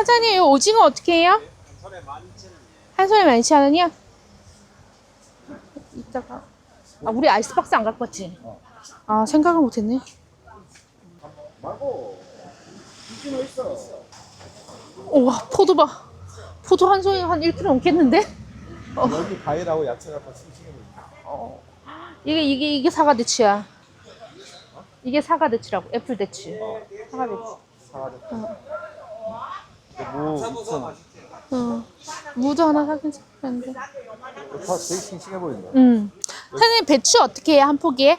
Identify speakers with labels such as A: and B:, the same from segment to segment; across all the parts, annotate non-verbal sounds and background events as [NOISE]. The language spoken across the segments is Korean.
A: 사장님, 이 오징어 어떻게 해요? 한 손에 12,000원이요? 이따가. 아, 우리 아이스박스 안 갖고 왔지? 아, 생각을 못했네.
B: 말고 있어.
A: 우와, 포도 봐. 포도 한 손에 한 1kg 넘겠는데?
B: 여기 과일하고 야채가 다 싱싱해 보인다.
A: 이게, 이게, 이게 사과 대추야. 이게 사과 대추라고. 애플 대추. 사과 대추.
B: 사과도. 무 2천.
A: 어. 무도 하나 사긴 사는데.
B: 다 되게 싱싱해 보인다.
A: 음. 사장님, 배추 어떻게 해요? 한 포기에?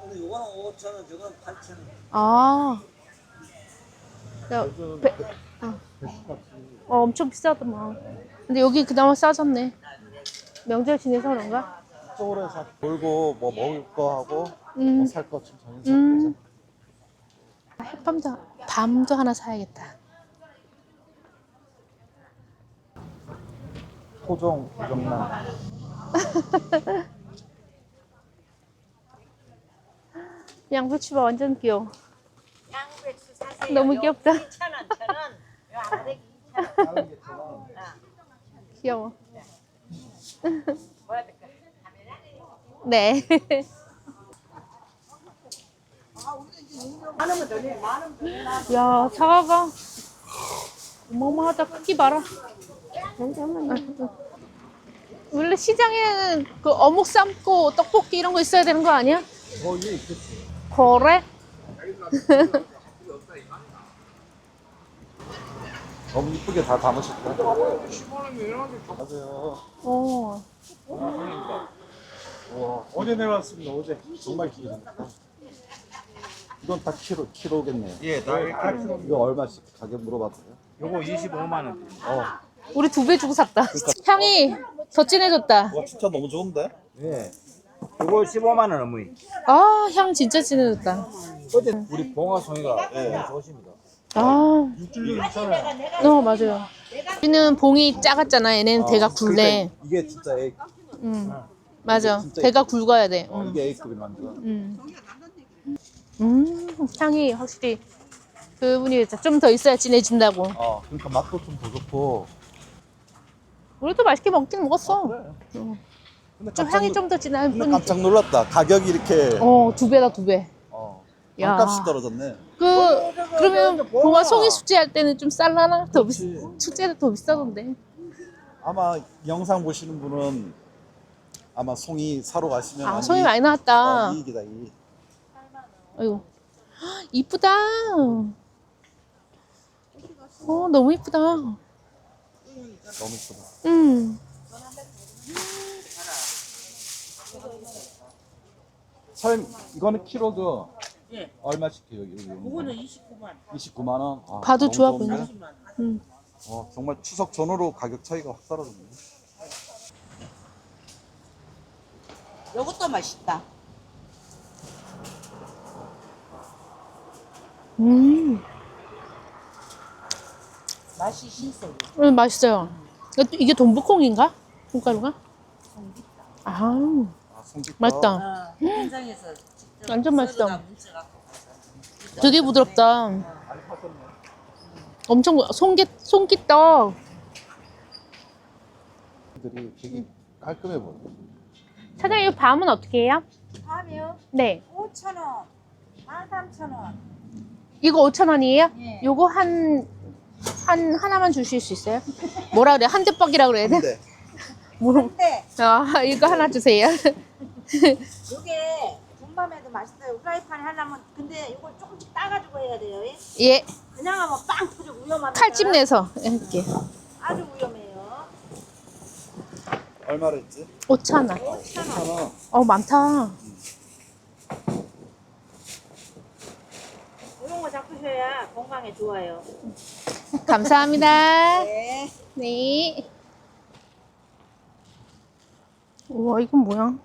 C: 근데 요거는 5천 원, 저거는 8천 원.
A: 아. 야,
B: 요즘
A: 배-
B: 배-
A: 어. 어, 엄청 비싸더만. 근데 여기 그나마 싸졌네. 명절 지내서 그런가?
B: 쪽으로 해서 돌고 뭐 먹을 거 하고
A: 음.
B: 뭐 살거 좀 정해서
A: 음.
B: 되죠.
A: 햇밤도, 밤도 하나 사야겠다.
B: 토종 부정란. [LAUGHS]
A: 양배추가 완전 귀여워.
D: 양배추 사세요.
A: 너무
D: 요
A: 귀엽다.
D: 2천 원, 천 원. 요 아래기 2천 원.
B: 다른 게천
A: 귀여워.
D: 될까?
A: 네. 야, 사과가 어마어마하다. 크기 봐라. 원래 시장에는 그 어묵 삶고 떡볶이 이런 거 있어야 되는 거 아니야?
B: 어, 이게 있겠지.
A: 그래?
B: 너무 이쁘게 다 담으셨다. 맞아요.
A: 어.
B: 와, 어제 내려왔습니다. 어제 정말 기대됩니다. 이건 다 키로 키로겠네요.
E: 예, 다 1kg.
B: 이거 얼마씩 가격 물어봐도 돼요?
E: 요거 25만 원.
B: 어,
A: 우리 두 배 주고 샀다. [LAUGHS] 향이 더 진해졌다.
B: 와 진짜 너무 좋은데?
E: 예. 요거 15만 원 어머니.
A: 아, 향 진짜 진해졌다.
E: 어제 우리 봉화송이가
B: 예.
E: 좋으십니다.
A: 아,
E: 육질도 괜찮아요.
A: 어, 맞아요. 우리는 봉이 작았잖아. 얘는 대가 굴래.
B: 그러니까 이게 진짜 A,
A: 응. 맞아.
B: 진짜
A: 대가 굵어야 돼.
B: 어,
A: 응.
B: 이게 A급이 완전.
A: 음. 음, 향이 확실히 그분이 좀 더 있어야 진해진다고.
B: 어, 그러니까 맛도 좀 더 좋고.
A: 우리도 맛있게 먹긴 먹었어.
B: 그래.
A: 응.
B: 근데
A: 좀
B: 깜짝
A: 향이
B: 놀-
A: 좀 더 진한
B: 근데
A: 뿐이.
B: 깜짝 놀랐다. 가격이 이렇게
A: 어, 두 배다 두 배.
B: 어,
A: 야.
B: 반값이 떨어졌네.
A: 그 그러면 봉화 송이 숙제 할 때는 좀 쌀라나 더 비싸.
B: 그렇지.
A: 축제는 더 비싸던데.
B: 아마 영상 보시는 분은 아마 송이 사러 가시면
A: 아, 송이
B: 이익-
A: 많이 나왔다.
B: 어, 이익이다 이익.
A: 아이고. 헉, 이쁘다. 어, 너무 이쁘다.
B: 너무 이쁘다.
A: 음.
B: 사장님 이거는 키로도
D: 예.
B: 얼마씩 해요? 여기
D: 그거는 29만.
B: 29만 원. 아,
A: 봐도
B: 너무
A: 좋아
B: 좋은데?
A: 보인다. 음.
B: 어, 정말 추석 전후로 가격 차이가 확 떨어졌네.
D: 요것도 맛있다.
A: 음.
D: 맛이 신세.
A: 음, 맛있어요. 이게 돈부콩인가? 콩가루가? 아,
B: 아.
A: 맛있다.
D: 어, 현장에서 직접
A: 완전 맛있다.
D: 썰어다 뭉쳐갖고
A: 되게 부드럽다. 엄청 송깃 송깃떡.
B: 들이 되게 깔끔해 보여.
A: 사장님 이 밤은 어떻게 해요?
D: 하면
A: 네.
D: 5천 원, 13,000원.
A: 이거 5천 원이에요?
D: 예.
A: 요거 한, 한, 하나만 주실 수 있어요? 뭐라 그래? 한 대박이라 그래야 돼?
B: 근데 [LAUGHS]
A: 뭐,
D: 근데
A: 아, 이거 하나 주세요. [LAUGHS]
D: 요게 군밤에도 맛있어요. 프라이팬에 하려면 근데 이걸 조금씩 따가지고 해야 돼요. 예?
A: 예,
D: 그냥 하면 빵 터져 위험합니다.
A: 칼집 내서 이렇게.
D: 아주 위험해요.
B: 얼마를 했지?
A: 5천 원.
D: 5천 원.
B: 원.
A: 어, 많다.
D: 이런 거 잡수셔야 건강에 좋아요.
A: 감사합니다.
D: 네.
A: 네. 우와, 이건 뭐야?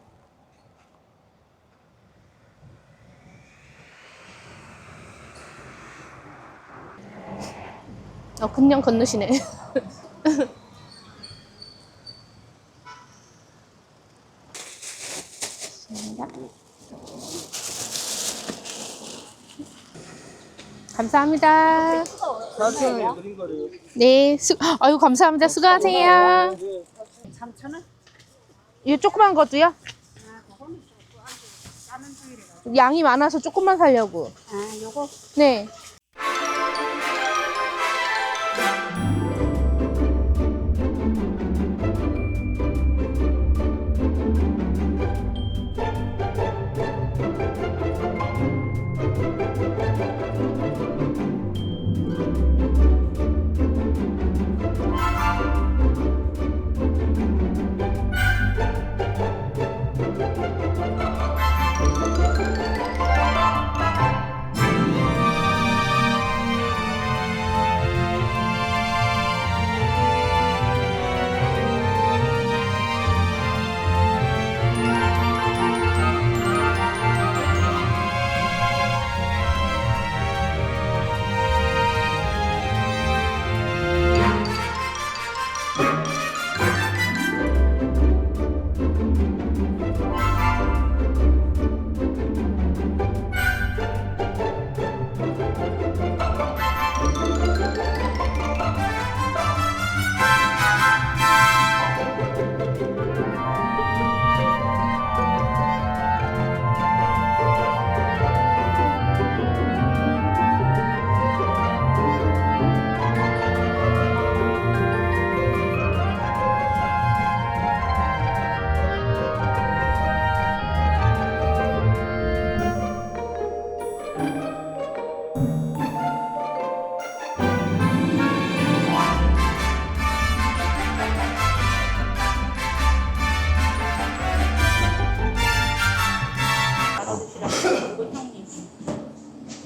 A: 어, 그냥 건너시네. [LAUGHS] 감사합니다.
B: 4,000원에 드린 거래요.
A: 네, 수, 아유 감사합니다. 수고하세요.
D: 3,000원?
A: 이 조그만 것도요? 양이 많아서 조금만 살려고.
D: 아, 요거
A: 네.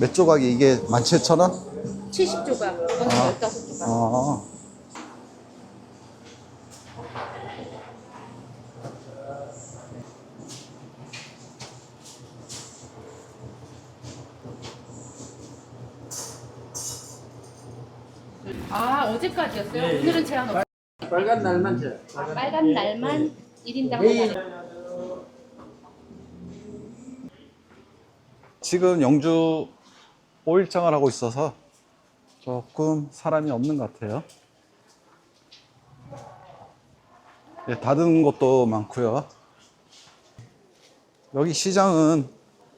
B: 몇 조각이 이게 17,000원?
A: 70조각. 이거는 15조각.
B: 아.
A: 아, 어제까지였어요? 오늘은 제한 없
B: 빨간 날만 제.
A: 빨간 날만 1인당 하나.
B: 지금 영주 5일장을 하고 있어서 조금 사람이 없는 것 같아요. 예, 닫은 곳도 많고요. 여기 시장은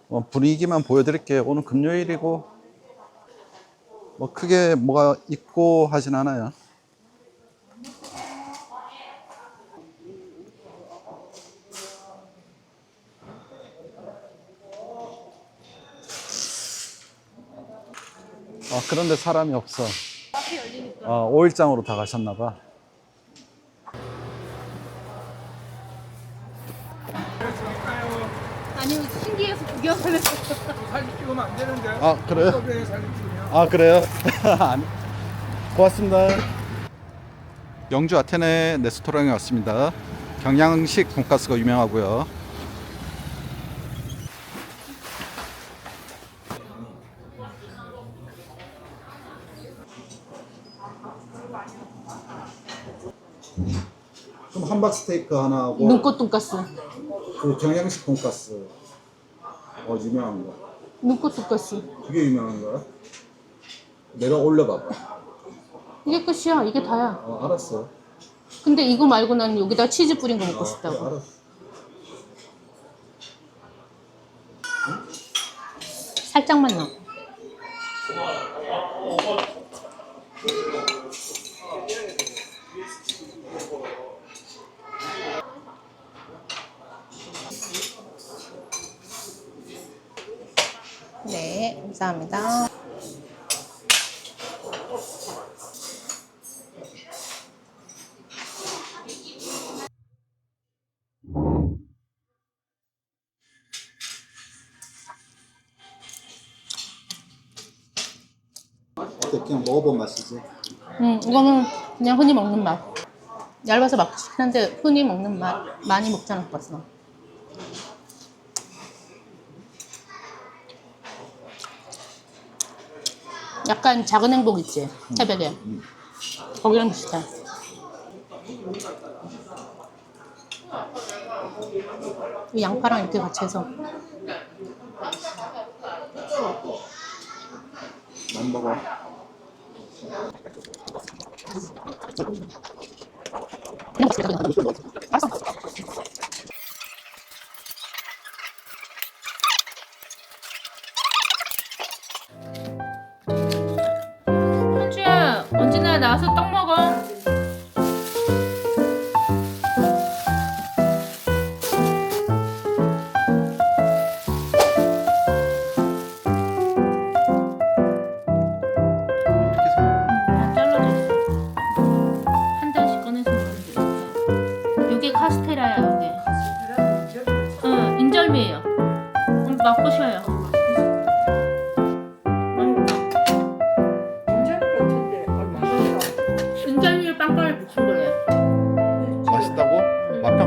B: 뭐 분위기만 보여드릴게요. 오늘 금요일이고 뭐 크게 뭐가 있고 하진 않아요. 아, 그런데 사람이 없어. 아, 5일장으로 다 가셨나 봐.
A: 아니, 신기해서 구경하는 거.
F: 사진 찍으면 안 되는데.
B: 아, 그래요?
F: 왜 사진 찍으면?
B: 아, 그래요? [LAUGHS] 아니. 고맙습니다. 영주 아테네 레스토랑에 왔습니다. 경양식 돈가스가 유명하고요. 함박 스테이크 하나 하고
A: 눈꽃 돈가스.
B: 그 경양식 돈가스 어 유명한 거
A: 눈꽃 돈가스.
B: 그게 유명한 거야? 내가 올려봐봐
A: 이게 끝이야. 이게 다야.
B: 어 알았어
A: 근데 이거 말고 나는 여기다 치즈 뿌린 거 먹고
B: 어, 그래,
A: 싶다고.
B: 알았어
A: 살짝만 넣어. 네, 감사합니다.
B: 어때 그냥 먹어본 맛이지
A: 음, 이거는 그냥 흔히 먹는 맛. 얇아서 막긴 한데 흔히 먹는 맛. 많이 먹지 같어. 약간 작은 행복 있지? 새벽에. 거기랑 비슷해. 이 양파랑 이렇게 같이 해서.
B: 난 먹어
A: 현주야 나 나와서 떡 먹어. 다 잘라져 있어. 한 달씩 꺼내서 먹으면 돼. 요게 카스테라야 요게. 응 인절미예요. 음, 맛보셔요.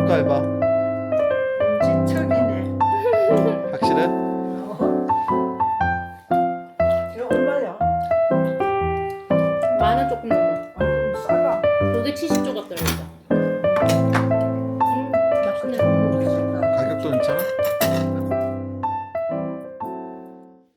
B: 맛평